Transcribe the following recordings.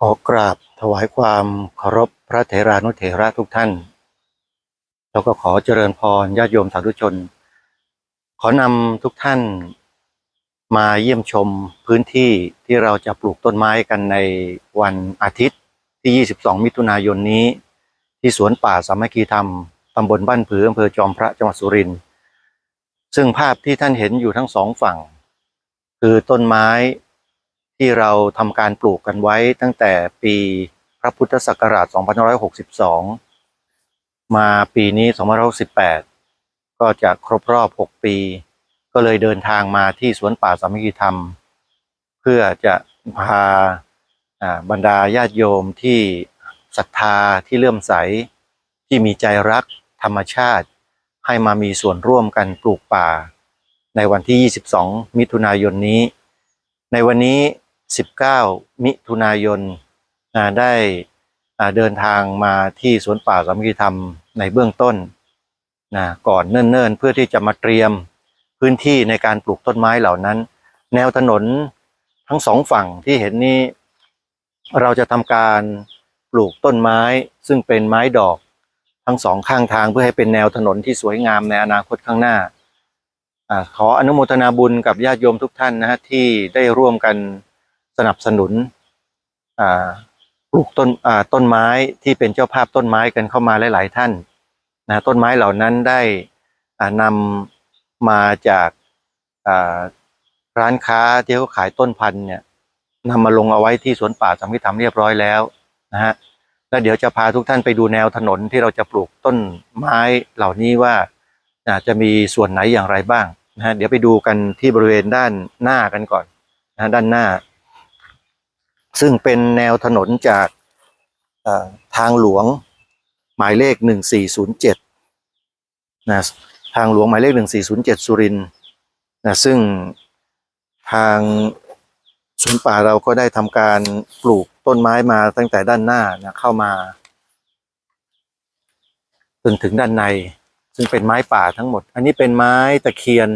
ขอกราบถวายความเคารพพระเถรานุเถระทุกท่าน แล้วก็ขอเจริญพรญาติโยมสาธุชน ขอนำทุกท่าน มาเยี่ยมชมพื้นที่ที่เราจะปลูกต้นไม้กันในวันอาทิตย์ที่ 22 มิถุนายนนี้ ที่สวนป่าสามัคคีธรรมตำบลบ้านผืออำเภอจอมพระจังหวัดสุรินทร์ซึ่งภาพที่ท่านเห็นอยู่ทั้งสองฝั่ง คือต้นไม้ ที่เราทำการปลูกกันไว้ตั้งแต่ปีพระพุทธศักราช 2562 มาปีนี้2568ก็จะครบรอบ 6 ปี ก็เลยเดินทางมาที่สวนป่าสามัคคีธรรม เพื่อจะพาอ่าบรรดาญาติโยมที่ศรัทธาที่เลื่อมใส ที่มีใจรักธรรมชาติ ให้มามีส่วนร่วมกันปลูกป่า ในวันที่ 22 มิถุนายนนี้ ในวันนี้ 19 มิถุนายนได้อ่าเดินทางมาที่สวนป่าสามัคคีธรรมในเบื้องต้นนะก่อนเนิ่นๆ เพื่อที่จะมาเตรียมพื้นที่ในการปลูกต้นไม้เหล่านั้น แนวถนนทั้งสองฝั่งที่เห็นนี้ เราจะทำการปลูกต้นไม้ ซึ่งเป็นไม้ดอกทั้งสองข้างทางเพื่อให้เป็นแนวถนนที่สวยงามในอนาคตข้างหน้าอ่าขออนุโมทนาบุญกับญาติโยมทุกท่านนะฮะที่ได้ร่วมกัน สนับสนุนปลูกต้นต้นไม้ที่เป็นเจ้าภาพต้นไม้กันเข้ามาหลาย ๆ ท่านนะต้นไม้เหล่านั้นได้นำมาจากร้านค้าที่เขาขายต้นพันธุ์เนี่ยนำมาลงเอาไว้ที่สวนป่าสัมพิธรรมเรียบร้อยแล้วนะฮะแล้วเดี๋ยวจะพาทุกท่านไปดูแนวถนนที่เราจะปลูกต้นไม้เหล่านี้ว่าอ่าจะมีส่วนไหนอย่างไรบ้างนะฮะเดี๋ยวไปดูกันที่บริเวณด้านหน้ากันก่อนนะฮะด้านหน้า ซึ่งเป็นแนวถนนจากทางหลวงหมายเลขหนึ่งสี่ศูนะทางหลวงหมายเลขหนึ่งสี่ศูนย์เจ็ดสุรินทร์นะซึ่งทางสวนป่าเราก็ได้ทำการปลูกต้นไม้มาตั้งแต่ด้านหน้านะเข้ามา จนถึงด้านใน ซึ่งเป็นไม้ป่าทั้งหมด อันนี้เป็นไม้ตะเคียน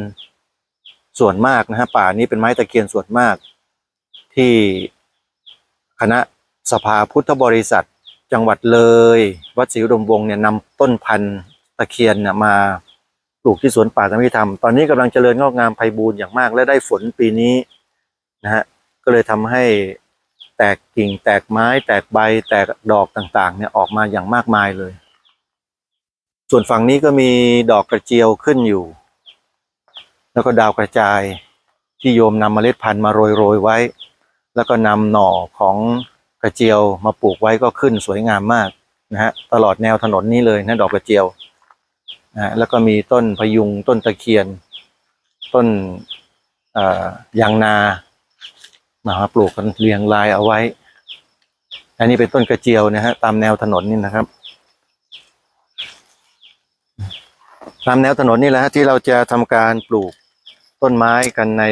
ส่วนมากนะฮะป่านี้เป็นไม้ตะเคียนส่วนมากที่ คณะสภาพุทธบริษัท จังหวัดเลย วัดศรีอุดมวงศ์เนี่ยนำต้นพันธุ์ตะเคียนเนี่ยมาปลูกที่สวนป่าธรรมิธรรม ตอนนี้กำลังเจริญงอกงามไพบูรณ์อย่างมาก และได้ฝนปีนี้นะฮะก็เลยทำให้แตกกิ่งแตกไม้ แตกใบแตกดอกต่างๆ เนี่ยออกมาอย่างมากมายเลย ส่วนฝั่งนี้ก็มีดอกกระเจียวขึ้นอยู่ แล้วก็ดาวกระจายที่โยมนำเมล็ดพันธุ์มาโรยๆไว้ แล้วก็นำหน่อของกระเจียวมาปลูกไว้ก็ขึ้นสวยงามมากนะฮะตลอดแนวถนนนี้เลยนะดอกกระเจียวนะแล้วก็มีต้นพยุงต้นตะเคียน ต้นยางนามาปลูกกันเรียงรายเอาไว้ อันนี้เป็นต้นกระเจียวนะฮะตามแนวถนนนี่นะครับ ตามแนวถนนนี่แหละฮะที่เราจะทำการปลูกต้นไม้กันใน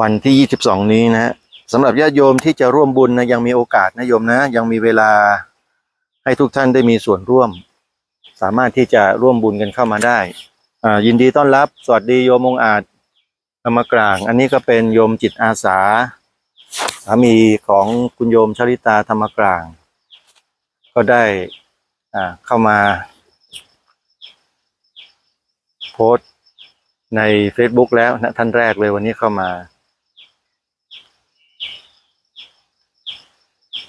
วันที่ 22 นี้นะฮะสำหรับญาติโยมที่จะร่วมบุญนะยังมีโอกาสนะโยมนะ ยังมีเวลาให้ทุกท่านได้มีส่วนร่วม สามารถที่จะร่วมบุญกันเข้ามาได้อ่ายินดีต้อนรับ สวัสดีโยมองอาจธรรมกลาง อันนี้ก็เป็นโยมจิตอาสา สามีของคุณโยมชลิตาธรรมกลาง ก็ได้อ่าเข้ามา โพสต์ใน Facebook แล้วนะท่านแรกเลยวันนี้เข้ามา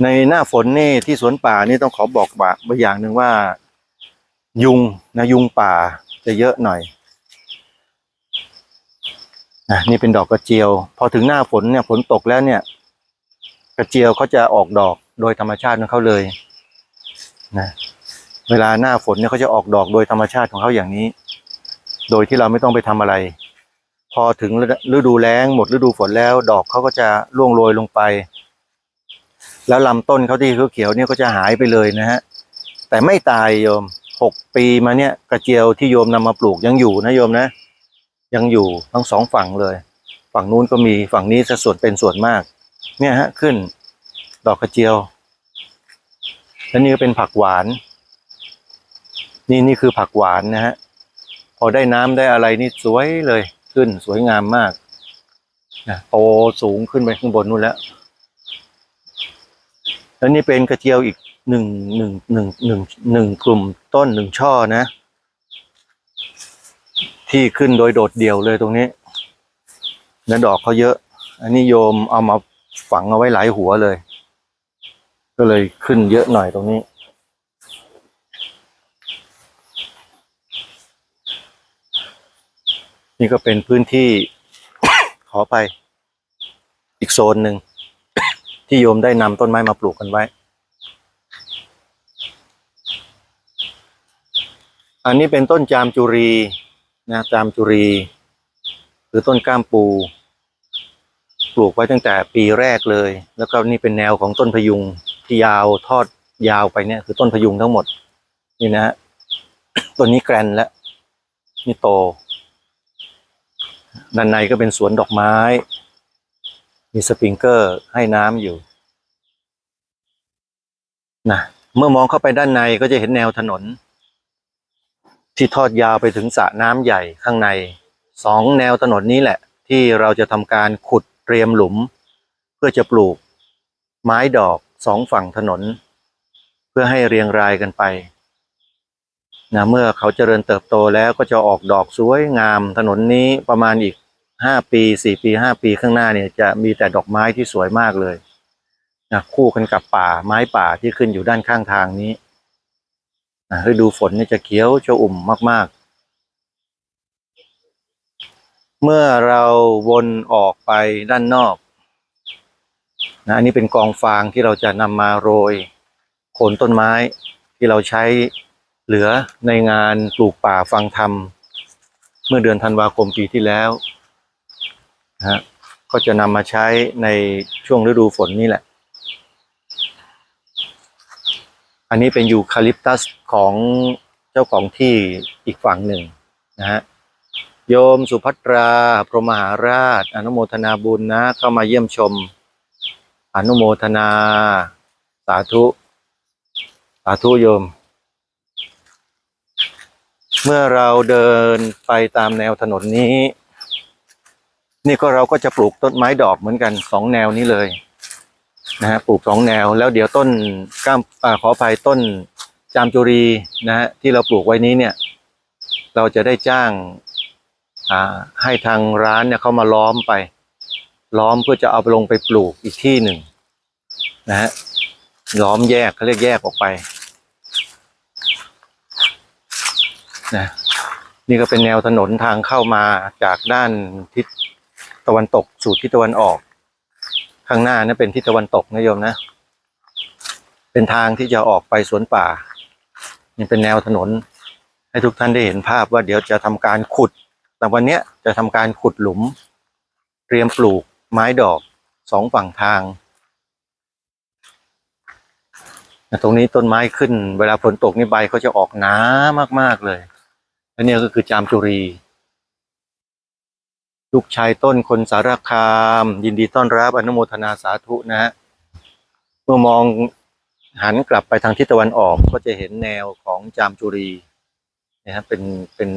ในหน้าฝนนี่ที่สวนป่านี่ต้องขอบอกบางอย่างหนึ่งว่า ยุงนะยุงป่าจะเยอะหน่อยนะนี่เป็นดอกกระเจียว พอถึงหน้าฝนเนี่ยฝนตกแล้วเนี่ย กระเจียวเขาจะออกดอกโดยธรรมชาติของเขาเลยนะเวลาหน้าฝนเนี่ยเขาจะออกดอกโดยธรรมชาติของเขาอย่างนี้ โดยที่เราไม่ต้องไปทำอะไร พอถึงฤดูแล้งหมดฤดูฝนแล้ว ดอกเขาก็จะร่วงโรยลงไป แล้วลำต้นเขาที่เขียวๆเนี่ยก็จะหายไปเลยนะฮะแต่ไม่ตายโยมหกปีมาเนี่ยกระเจียวที่โยมนำมาปลูกยังอยู่นะโยมนะ ยังอยู่ทั้งสองฝั่งเลย ฝั่งนู้นก็มีฝั่งนี้จะส่วนเป็นส่วนมาก เนี่ยฮะขึ้น ดอกกระเจียวแล้วนี่ก็เป็นผักหวาน นี่นี่คือผักหวานนะฮะพอได้น้ำได้อะไรนี่สวยเลยขึ้นสวยงามมากนะโตสูงขึ้นไปข้างบนนู่นแล้ว แล้วนี่เป็นกระเจียวอีกหนึ่งหนึ่งหนึ่งหนึ่งหนึ่งกลุ่มต้นหนึ่งช่อนะ ที่ขึ้นโดยโดดเดี่ยวเลยตรงนี้และดอกเขาเยอะ อันนี้โยมเอามาฝังเอาไว้หลายหัวเลย ก็เลยขึ้นเยอะหน่อยตรงนี้ นี่ก็เป็นพื้นที่ขอไปอีกโซนหนึ่ง ที่โยมได้นำต้นไม้มาปลูกกันไว้ อันนี้เป็นต้นจามจุรีนะจามจุรี หรือต้นก้ามปู ปลูกไว้ตั้งแต่ปีแรกเลย แล้วก็นี่เป็นแนวของต้นพยุงที่ยาวทอดยาวไปเนี่ยคือต้นพยุงทั้งหมด นี่นะฮะต้นนี้แกรนแล้วนี่โตด้านในก็เป็นสวนดอกไม้ มีสปริงเกอร์ให้น้ำอยู่นะเมื่อมองเข้าไปด้านในก็จะเห็นแนวถนน ที่ทอดยาวไปถึงสระน้ำใหญ่ข้างในสองแนวถนนนี้แหละ ที่เราจะทำการขุดเตรียมหลุม เพื่อจะปลูก ไม้ดอกสองฝั่งถนน เพื่อให้เรียงรายกันไปนะเมื่อเขาเจริญเติบโตแล้วก็จะออกดอกสวยงามถนนนี้ประมาณอีก ห้าปีสี่ปีห้าปีข้างหน้าเนี่ยจะมีแต่ดอกไม้ที่สวยมากเลยนะคู่กันกับป่าไม้ป่าที่ขึ้นอยู่ด้านข้างทางนี้นะฤดูฝนเนี่ยจะเขียวจะอุ่มมาก ๆ เมื่อเราวนออกไปด้านนอกนะอันนี้เป็นกองฟางที่เราจะนำมาโรยโคนต้นไม้ที่เราใช้เหลือในงานปลูกป่าฟังธรรม เมื่อเดือนธันวาคมปีที่แล้ว นะฮะก็จะนำมาใช้ในช่วงฤดูฝนนี่แหละ อันนี้เป็นยูคาลิปตัสของเจ้าของที่อีกฝั่งหนึ่งนะฮะโยมสุภัตรา พรหมมหาราช อนุโมทนาบุญนะ เข้ามาเยี่ยมชม อนุโมทนา สาธุ สาธุโยม เมื่อเราเดินไปตามแนวถนนนี้ นี่ก็เราก็จะปลูกต้นไม้ดอกเหมือนกันสองแนวนี้เลยนะฮะปลูกสองแนวแล้วเดี๋ยวต้นก้ามอ่าขออภัยต้นจามจุรีนะฮะที่เราปลูกไว้นี้เนี่ย เราจะได้จ้างอ่าให้ทางร้านเนี่ยเขามาล้อมไป ล้อมเพื่อจะเอาไปลงไปปลูกอีกที่หนึ่งนะฮะล้อมแยกเขาเรียกแยกออกไปนะนี่ก็เป็นแนวถนนทางเข้ามาจากด้านทิศ ตะวันตกสู่ทิศตะวันออก ข้างหน้านั่เป็นทิศตะวันตกนะโยมนะ เป็นทางที่จะออกไปสวนป่านี่เป็นแนวถนน ให้ทุกท่านได้เห็นภาพว่าเดี๋ยวจะทำการขุดแต่วันนี้จะทำการขุดหลุม เตรียมปลูกไม้ดอกสองฝั่งทางตรงนี้ต้นไม้ขึ้น เวลาฝนตกนี่ใบเขาจะออกหนามากๆเลยและนี่ก็คือจามจุรี ลูกชายต้นคนสารคาม ยินดีต้อนรับอนุโมทนาสาธุนะฮะเมื่อมองหันกลับไปทางทิศตะวันออกก็จะเห็นแนวของจามจุรีนะฮะเป็นเป็น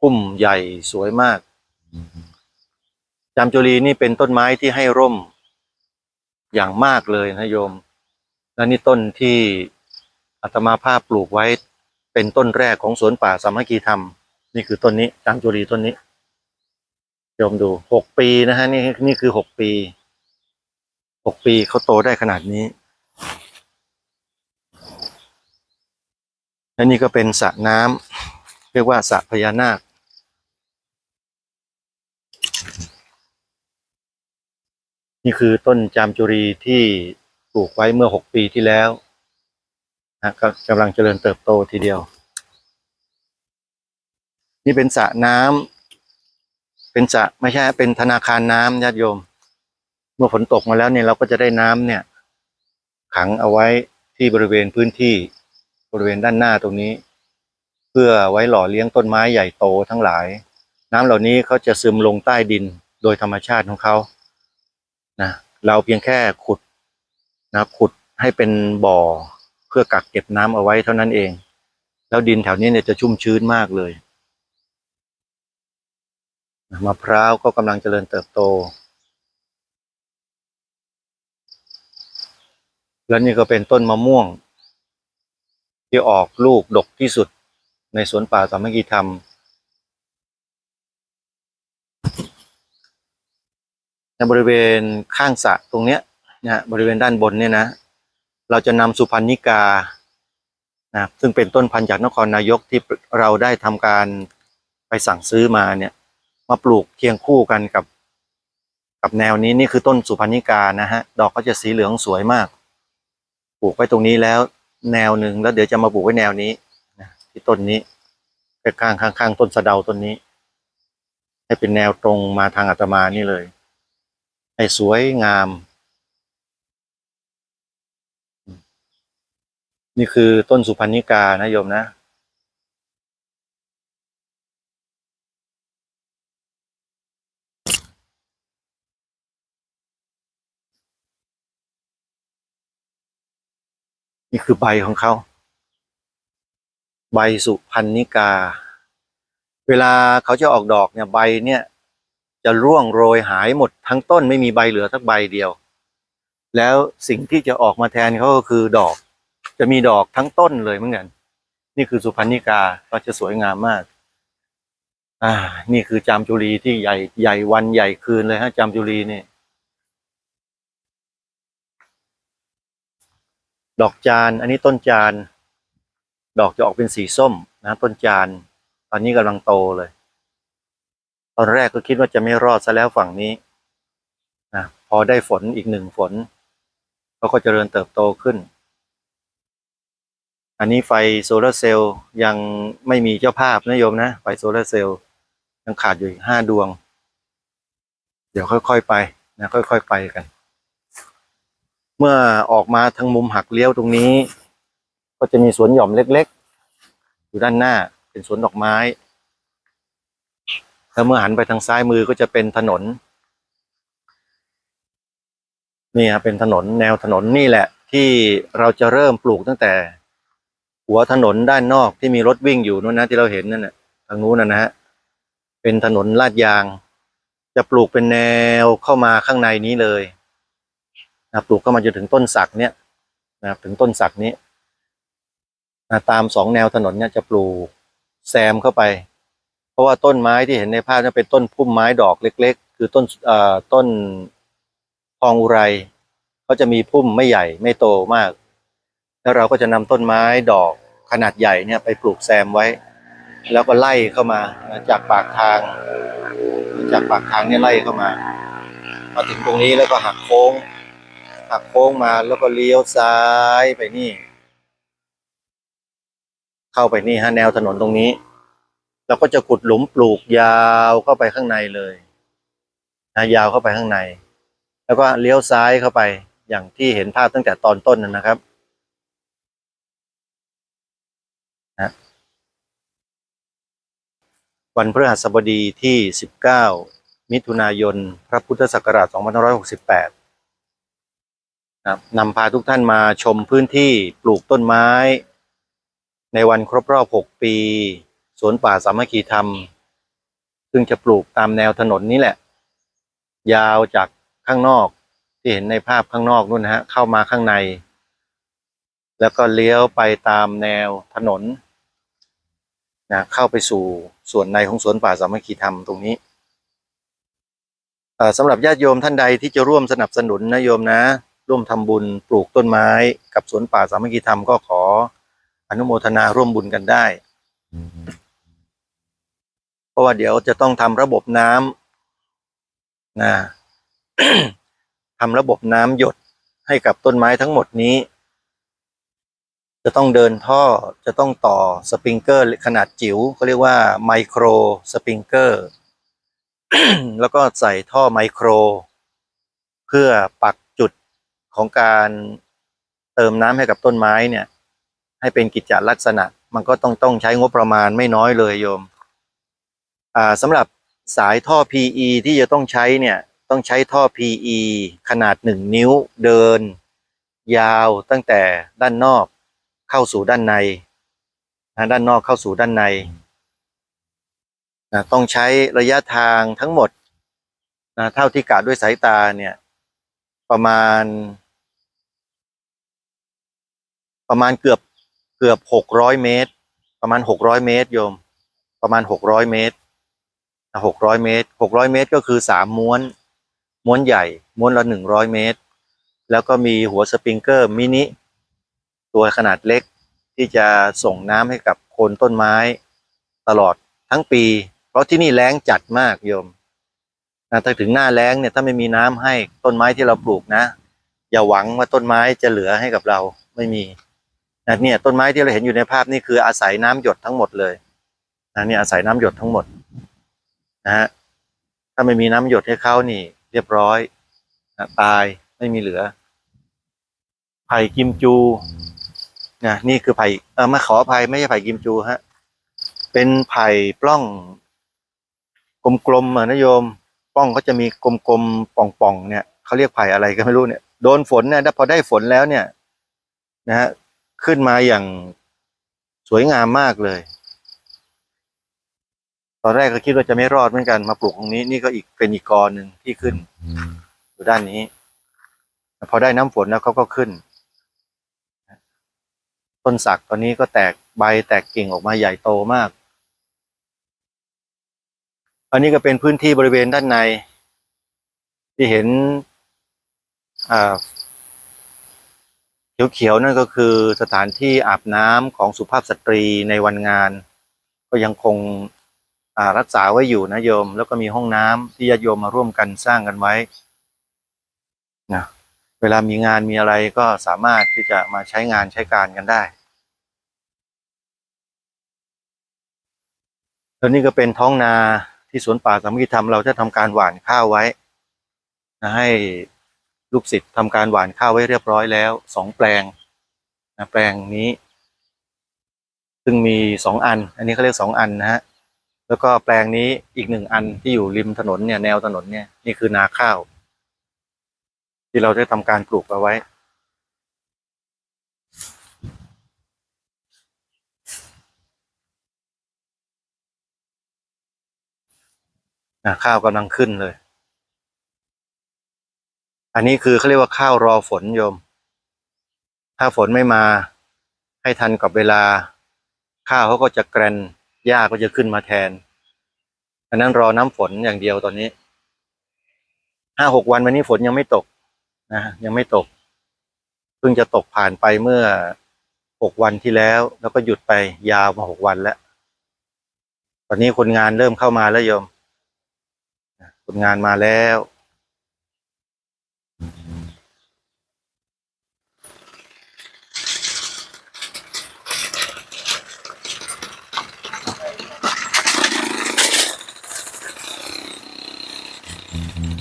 พุ่มใหญ่สวยมาก จามจุรีนี่เป็นต้นไม้ที่ให้ร่มอย่างมากเลยนะโยม และนี่ต้นที่อาตมาภาพปลูกไว้เป็นต้นแรกของสวนป่าสามัคคีธรรม นี่คือต้นนี้จามจุรีต้นนี้ ยมดูหกปีนะฮะนี่นี่คือหกปีหกปีเขาโตได้ขนาดนี้และนี่ก็เป็นสระน้ำเรียกว่าสระพญานาคนี่คือต้นจามจุรีที่ปลูกไว้เมื่อหกปีที่แล้วนะก็กำลังเจริญเติบโตทีเดียว นี่เป็นสระน้ำ เป็นสระไม่ใช่ เป็นธนาคารน้ำญาติโยม เมื่อฝนตกมาแล้วเนี่ยเราก็จะได้น้ำเนี่ย ขังเอาไว้ที่บริเวณพื้นที่บริเวณด้านหน้าตรงนี้ เพื่อไว้หล่อเลี้ยงต้นไม้ใหญ่โตทั้งหลาย น้ำเหล่านี้เขาจะซึมลงใต้ดินโดยธรรมชาติของเขานะเราเพียงแค่ขุดนะขุดให้เป็นบ่อเพื่อกักเก็บน้ำเอาไว้เท่านั้นเอง แล้วดินแถวนี้เนี่ยจะชุ่มชื้นมากเลย มะพร้าวก็กำลังเจริญเติบโต แล้วนี่ก็เป็นต้นมะม่วง ที่ออกลูกดกที่สุดในสวนป่าสามัคคีธรรม ในบริเวณข้างสระตรงเนี้ยนะฮะบริเวณด้านบนเนี่ยนะ เราจะนำสุพรรณิกานะซึ่งเป็นต้นพันธุ์จากนครนายกที่เราได้ทำการไปสั่งซื้อมาเนี่ย มาปลูกเคียงคู่กันกับกับแนวนี้นี่คือต้นสุพรรณิกานะฮะดอกก็จะสีเหลืองสวยมาก ปลูกไว้ตรงนี้แล้ว แนวหนึ่งแล้วเดี๋ยวจะมาปลูกไว้แนวนี้นะที่ต้นนี้ข้างข้างข้างต้นสะเดาต้นนี้ ให้เป็นแนวตรงมาทางอาตมานี่เลย ให้สวยงาม นี่คือต้นสุพรรณิกานะโยมนะ นี่คือใบของเขา ใบสุพรรณิกา เวลาเขาจะออกดอกเนี่ยใบเนี่ยจะร่วงโรยหายหมดทั้งต้นไม่มีใบเหลือสักใบเดียว แล้วสิ่งที่จะออกมาแทนเขาก็คือดอก จะมีดอกทั้งต้นเลยเหมือนกัน นี่คือสุพรรณิกาก็จะสวยงามมาก อ่า นี่คือจามจุรีที่ใหญ่ใหญ่วันใหญ่คืนเลยฮะจามจุรีนี่ ดอกจาน อันนี้ต้นจาน ดอกจะออกเป็นสีส้มนะต้นจาน ตอนนี้กำลังโตเลย ตอนแรกก็คิดว่าจะไม่รอดซะแล้วฝั่งนี้นะพอได้ฝนอีกหนึ่งฝนเขาก็เจริญเติบโตขึ้น อันนี้ไฟโซลาร์เซลล์ยังไม่มีเจ้าภาพนะโยมนะ ไฟโซลาร์เซลล์ยังขาดอยู่อีกห้าดวง เดี๋ยวค่อยๆไปนะค่อยๆไปกัน เมื่อออกมาทางมุมหักเลี้ยวตรงนี้ ก็จะมีสวนหย่อมเล็กๆ อยู่ด้านหน้าเป็นสวนดอกไม้แล้วเมื่อหันไปทางซ้ายมือก็จะเป็นถนน นี่ครับเป็นถนนแนวถนนนี่แหละ ที่เราจะเริ่มปลูกตั้งแต่ หัวถนนด้านนอกที่มีรถวิ่งอยู่นู้นนะที่เราเห็นนั่นน่ะทางนู้นนะฮะเป็นถนนลาดยาง จะปลูกเป็นแนวเข้ามาข้างในนี้เลย นะปลูกเข้ามาจนถึงต้นสักเนี่ยนะถึงต้นสักนี้นะตามสองแนวถนนเนี่ยจะปลูกแซมเข้าไป เพราะว่าต้นไม้ที่เห็นในภาพนั้นเป็นต้นพุ่มไม้ดอกเล็ก ๆ คือต้นเอ่อต้นทองอุไรเขาจะมีพุ่มไม่ใหญ่ไม่โตมาก แล้วเราก็จะนำต้นไม้ดอกขนาดใหญ่เนี่ยไปปลูกแซมไว้ แล้วก็ไล่เข้ามาจากปากทาง จากปากทางเนี่ยไล่เข้ามามาถึงตรงนี้แล้วก็หักโค้ง หักโค้งมาแล้วก็เลี้ยวซ้ายไปนี่ เข้าไปนี่ฮะแนวถนนตรงนี้ เราก็จะขุดหลุมปลูกยาวเข้าไปข้างในเลยนะยาวเข้าไปข้างใน แล้วก็เลี้ยวซ้ายเข้าไปอย่างที่เห็นภาพตั้งแต่ตอนต้นนะครับวันพฤหัสบดีที่ 19 มิถุนายน พระพุทธศักราช2568 ครับนำพาทุกท่านมาชมพื้นที่ปลูกต้นไม้ ในวันครบรอบ 6 ปี สวนป่าสามัคคีธรรม ซึ่งจะปลูกตามแนวถนนนี้แหละ ยาวจากข้างนอกที่เห็นในภาพข้างนอกนู่นนะฮะเข้ามาข้างใน แล้วก็เลี้ยวไปตามแนวถนนนะเข้าไปสู่ส่วนในของสวนป่าสามัคคีธรรมตรงนี้สำหรับญาติโยมท่านใดที่จะร่วมสนับสนุนนะโยมนะ ร่วมทำบุญปลูกต้นไม้กับสวนป่าสามัคคีธรรมก็ขออนุโมทนาร่วมบุญกันได้ เพราะว่าเดี๋ยวจะต้องทำระบบน้ำนะทำระบบน้ำหยดให้กับต้นไม้ทั้งหมดนี้ จะต้องเดินท่อจะต้องต่อสปริงเกอร์ขนาดจิ๋วเขาเรียกว่าไมโครสปริงเกอร์แล้วก็ใส่ท่อไมโคร เพื่อปัก ของการเติมน้ำให้กับต้นไม้เนี่ย ให้เป็นกิจจลักษณะ มันก็ต้องต้องใช้งบประมาณไม่น้อยเลยโยมอ่าสำหรับสายท่อ PE ที่จะต้องใช้เนี่ยต้องใช้ท่อ PE ขนาดหนึ่งนิ้วเดิน ยาวตั้งแต่ด้านนอกเข้าสู่ด้านในนะด้านนอกเข้าสู่ด้านในนะต้องใช้ระยะทางทั้งหมดนะเท่าที่กะด้วยสายตาเนี่ยประมาณ ประมาณเกือบเกือบหกร้อยเมตร ประมาณหกร้อยเมตรโยม ประมาณหกร้อยเมตรหกร้อยเมตรหกร้อยเมตรก็คือสามม้วน ม้วนใหญ่ ม้วนละหนึ่งร้อยเมตร แล้วก็มีหัวสปริงเกอร์มินิตัวขนาดเล็กที่จะส่งน้ำให้กับโคนต้นไม้ตลอดทั้งปี เพราะที่นี่แล้งจัดมากโยมนะถ้าถึงหน้าแล้งเนี่ยถ้าไม่มีน้ำให้ต้นไม้ที่เราปลูกนะ อย่าหวังว่าต้นไม้จะเหลือให้กับเราไม่มี นะเนี่ยต้นไม้ที่เราเห็นอยู่ในภาพนี่คืออาศัยน้ำหยดทั้งหมดเลยนะเนี่ยอาศัยน้ำหยดทั้งหมดนะฮะถ้าไม่มีน้ำหยดให้เขานี่ เรียบร้อยนะตายไม่มีเหลือ ไผ่กิมจูนะนี่คือไผ่เออมาขออภัยไม่ใช่ไผ่กิมจูฮะเป็นไผ่ปล้อง กลมๆอะนะโยมปล้องก็จะมีกลมๆป่องๆเนี่ยเขาเรียกไผ่อะไรก็ไม่รู้เนี่ยโดนฝนเนี่ยพอได้ฝนแล้วเนี่ย นะฮะ ขึ้นมาอย่างสวยงามมากเลย ตอนแรกก็คิดว่าจะไม่รอดเหมือนกันมาปลูกตรงนี้ นี่ก็อีกเป็นอีกกอหนึ่งที่ขึ้นอยู่ด้านนี้ พอได้น้ำฝนแล้วเขาก็ขึ้น ต้นสักตอนนี้ก็แตกใบแตกกิ่งออกมาใหญ่โตมาก อันนี้ก็เป็นพื้นที่บริเวณด้านใน ที่เห็นอ่า เขียวๆนั่นก็คือสถานที่อาบน้ำของสุภาพสตรีในวันงาน ก็ยังคงรักษาไว้อยู่นะโยม แล้วก็มีห้องน้ำที่ญาติโยมมาร่วมกันสร้างกันไว้นะเวลามีงานมีอะไรก็สามารถที่จะมาใช้งานใช้การกันได้แล้วนี่ก็เป็นท้องนาที่สวนป่าสามัคคีธรรมเราจะทำการหว่านข้าวไว้นะให้ ลูกศิษย์ทำการหว่านข้าวไว้เรียบร้อยแล้วสองแปลงนะแปลงนี้ ซึ่งมีสองอัน อันนี้เขาเรียกสองอันนะฮะแล้วก็แปลงนี้อีกหนึ่งอันที่อยู่ริมถนนเนี่ยแนวถนนเนี่ยนี่คือนาข้าว ที่เราได้ทำการปลูกเอาไว้นาข้าวกำลังขึ้นเลย อันนี้คือเขาเรียกว่าข้าวรอฝนโยม ถ้าฝนไม่มา ให้ทันกับเวลา ข้าวเขาก็จะแกรนหญ้าก็จะขึ้นมาแทนอันนั้นรอน้ำฝนอย่างเดียวตอนนี้ห้าหกวันวันนี้ฝนยังไม่ตกนะยังไม่ตก เพิ่งจะตกผ่านไปเมื่อหกวันที่แล้ว แล้วก็หยุดไปยาวมาหกวันแล้ว ตอนนี้คนงานเริ่มเข้ามาแล้วโยมคนงานมาแล้ว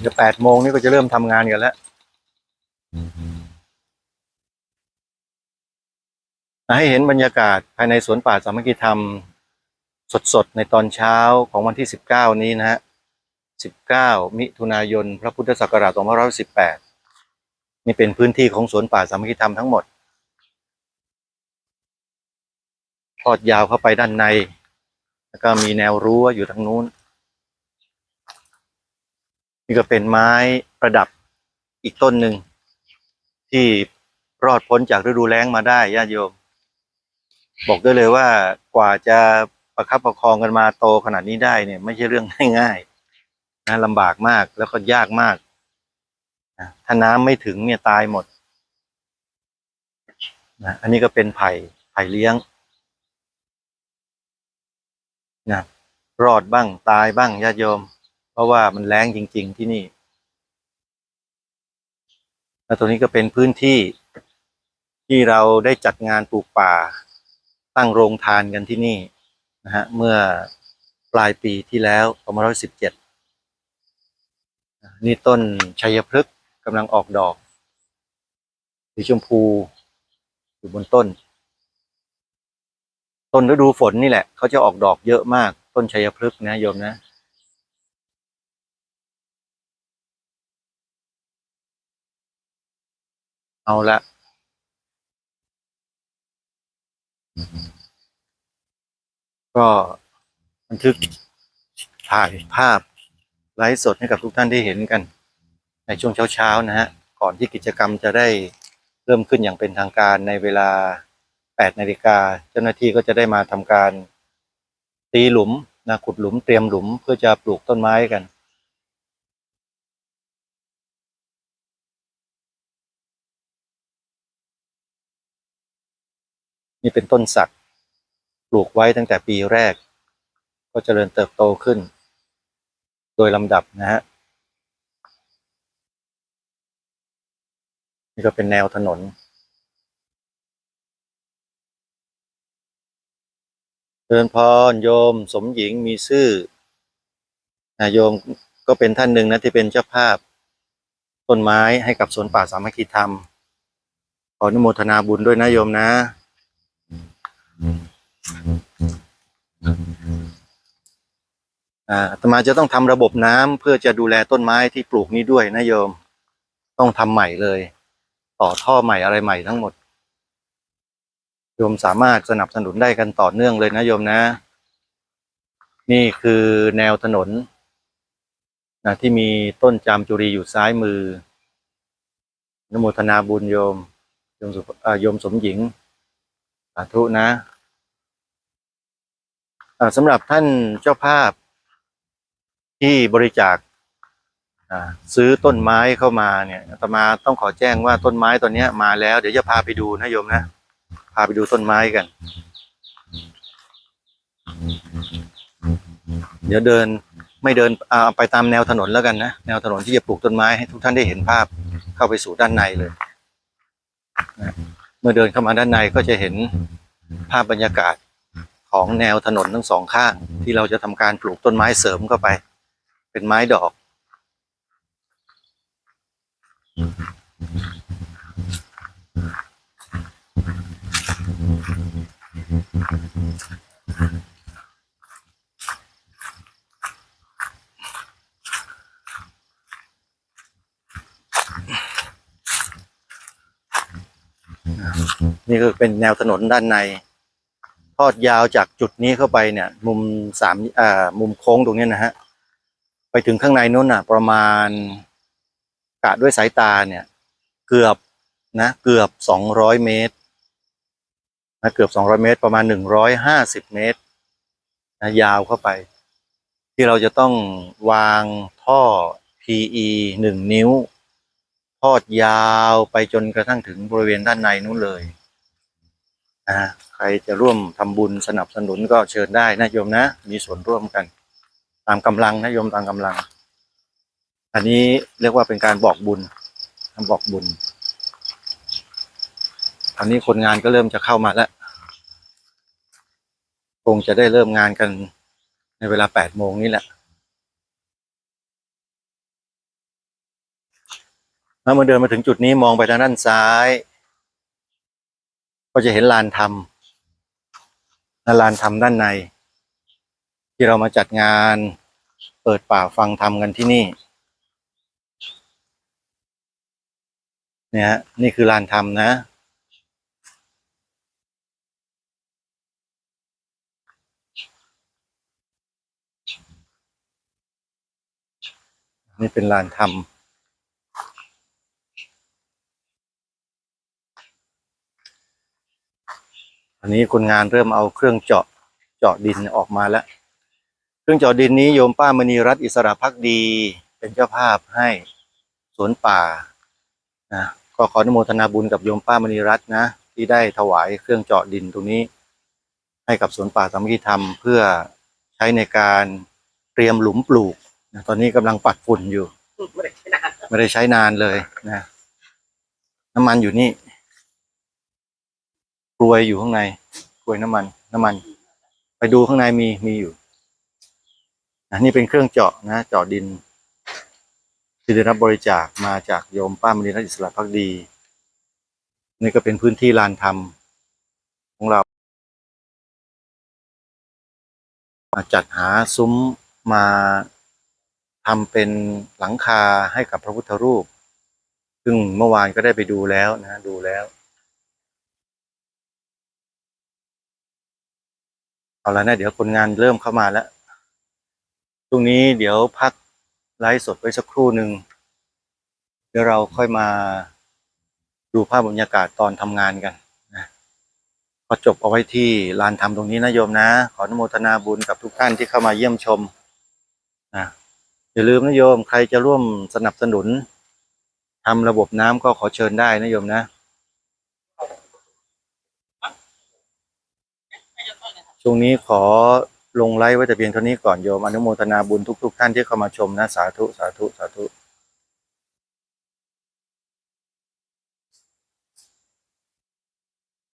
เดี๋ยวแปดโมงนี่ก็จะเริ่มทำงานกันแล้วให้เห็นบรรยากาศภายในสวนป่าสามัคคีธรรม สดๆ ในตอนเช้าของวันที่สิบเก้านี้นะฮะสิบเก้ามิถุนายน พระพุทธศักราชสองพั นี่เป็นพื้นที่ของสวนป่าสามัคคีธรรมทั้งหมด ทอดยาวเข้าไปด้านใน แล้วก็มีแนวรั้วอยู่ทางนู้น นี่ก็เป็นไม้ประดับอีกต้นหนึ่ง ที่รอดพ้นจากฤดูแล้งมาได้ญาติโยม บอกได้เลยว่ากว่าจะประคับประคองกันมาโตขนาดนี้ได้เนี่ย ไม่ใช่เรื่องง่ายๆนะลำบากมากแล้วก็ยากมาก ถ้าน้ำไม่ถึงเนี่ยตายหมดนะอันนี้ก็เป็นไผ่ไผ่เลี้ยงนะรอดบ้างตายบ้างญาติโยม เพราะว่ามันแรงจริง ๆ ที่นี่ แล้วตรงนี้ก็เป็นพื้นที่ที่เราได้จัดงานปลูกป่า ตั้งโรงทานกันที่นี่นะฮะเมื่อปลายปีที่แล้ว2517นี่ต้นชัยพฤกษ์ กำลังออกดอกสีชมพูอยู่บนต้น ต้นฤดูฝนนี่แหละ เขาจะออกดอกเยอะมาก ต้นชัยพฤกษ์นะโยมนะเอาละก็บันทึกถ่ายภาพไลฟ์สดให้กับทุกท่านได้เห็นกัน ในช่วงเช้าๆนะฮะก่อนที่กิจกรรมจะได้เริ่มขึ้นอย่างเป็นทางการในเวลา 8 นาฬิกาเจ้าหน้าที่ก็จะได้มาทำการตีหลุมนะขุดหลุมเตรียมหลุมเพื่อจะปลูกต้นไม้กันนี่เป็นต้นสักปลูกไว้ตั้งแต่ปีแรก ก็เจริญเติบโตขึ้น โดยลำดับนะฮะ นี่ก็เป็นแนวถนน เดินพรโยมสมหญิงมีซื่อนะโยมก็เป็นท่านหนึ่งนะที่เป็นเจ้าภาพต้นไม้ให้กับสวนป่าสามัคคีธรรม ขออนุโมทนาบุญด้วยนะโยมนะ อ่าอาตมาจะต้องทำระบบน้ำเพื่อจะดูแลต้นไม้ที่ปลูกนี้ด้วยนะโยม ต้องทำใหม่เลย ต่อท่อใหม่อะไรใหม่ทั้งหมดโยมสามารถสนับสนุนได้กันต่อเนื่องเลยนะโยมนะ นี่คือแนวถนนนะที่มีต้นจามจุรีอยู่ซ้ายมือนโมทนาบุญโยมโยมสุโยมสมหญิงสาธุนะสำหรับท่านเจ้าภาพที่บริจาค ซื้อต้นไม้เข้ามาเนี่ยอาตมาต้องขอแจ้งว่าต้นไม้ตัวนี้มาแล้ว เดี๋ยวจะพาไปดูนะโยมนะพาไปดูต้นไม้กัน เดี๋ยวเดินไม่เดินไปตามแนวถนนแล้วกันนะแนวถนนที่จะปลูกต้นไม้ให้ทุกท่านได้เห็นภาพเข้าไปสู่ด้านในเลยนะเมื่อเดินเข้ามาด้านในก็จะเห็นภาพบรรยากาศของแนวถนนทั้งสองข้าง ที่เราจะทำการปลูกต้นไม้เสริมเข้าไป เป็นไม้ดอก นี่ก็เป็นแนวถนนด้านใน ทอดยาวจากจุดนี้เข้าไปเนี่ย มุมสามอ่ามุมโค้งตรงนี้นะฮะ ไปถึงข้างในนู้นน่ะ ประมาณ กะด้วยสายตาเนี่ย เกือบนะ เกือบสองร้อยเมตรนะเกือบสองร้อยเมตร ประมาณหนึ่งร้อยห้าสิบเมตรนะยาวเข้าไป ที่เราจะต้องวางท่อ PE หนึ่งนิ้ว ทอดยาวไปจนกระทั่งถึงบริเวณด้านในนู้นเลยนะใครจะร่วมทำบุญสนับสนุนก็เชิญได้นะโยมนะ มีส่วนร่วมกัน ตามกำลังนะโยมตามกำลัง อันนี้เรียกว่าเป็นการบอกบุญทำบอกบุญอันนี้คนงานก็เริ่มจะเข้ามาแล้ว คงจะได้เริ่มงานกันในเวลาแปดโมงนี้แหละเมื่อเดินมาถึงจุดนี้มองไปทางด้านซ้าย ก็จะเห็นลานธรรมและลานธรรมด้านใน ที่เรามาจัดงาน เปิดป่าฟังธรรมกันที่นี่ เนี่ยฮะนี่คือลานธรรมนะ นี่เป็นลานธรรมอันนี้คนงานเริ่มเอาเครื่องเจาะเจาะดินออกมาแล้ว เครื่องเจาะดินนี้โยมป้ามณีรัตน์อิสระพักดี เป็นเจ้าภาพให้สวนป่านะ ก็ขออนุโมทนาบุญกับโยมป้ามณีรัตน์นะ ที่ได้ถวายเครื่องเจาะดินตรงนี้ ให้กับสวนป่าสามัคคีธรรม เพื่อใช้ในการเตรียมหลุมปลูกนะตอนนี้กำลังปัดฝุ่นอยู่ ไม่ได้ใช้นานไม่ได้ใช้นานเลยนะน้ำมันอยู่นี่กลวยอยู่ข้างในกลวยน้ำมัน น้ำมัน ไปดูข้างในมีมีอยู่นะนี่เป็นเครื่องเจาะนะเจาะดิน ที่ได้รับบริจาคมาจากโยมป้ามณีรัตน์อิสระพักดี นี่ก็เป็นพื้นที่ลานธรรมของเรา มาจัดหาซุ้มมาทำเป็นหลังคาให้กับพระพุทธรูป ซึ่งเมื่อวานก็ได้ไปดูแล้วนะดูแล้วเอาละนะเดี๋ยวคนงานเริ่มเข้ามาแล้ว ตรงนี้เดี๋ยวพัก ไลฟ์สดไว้สักครู่หนึ่งเดี๋ยวเราค่อยมาดูภาพบรรยากาศตอนทำงานกันนะขก็จบเอาไว้ที่ลานธรรมตรงนี้นะโยมนะ ขออนุโมทนาบุญกับทุกท่านที่เข้ามาเยี่ยมชมนะอย่าลืมนะโยมใครจะร่วมสนับสนุนทำระบบน้ำก็ขอเชิญได้นะโยมนะช่วงนี้ขอ ลงไลฟ์ไว้แต่เพียงเท่านี้ก่อนโยมอนุโมทนาบุญทุก ๆ ท่านที่เข้ามาชมนะสาธุสาธุสาธุ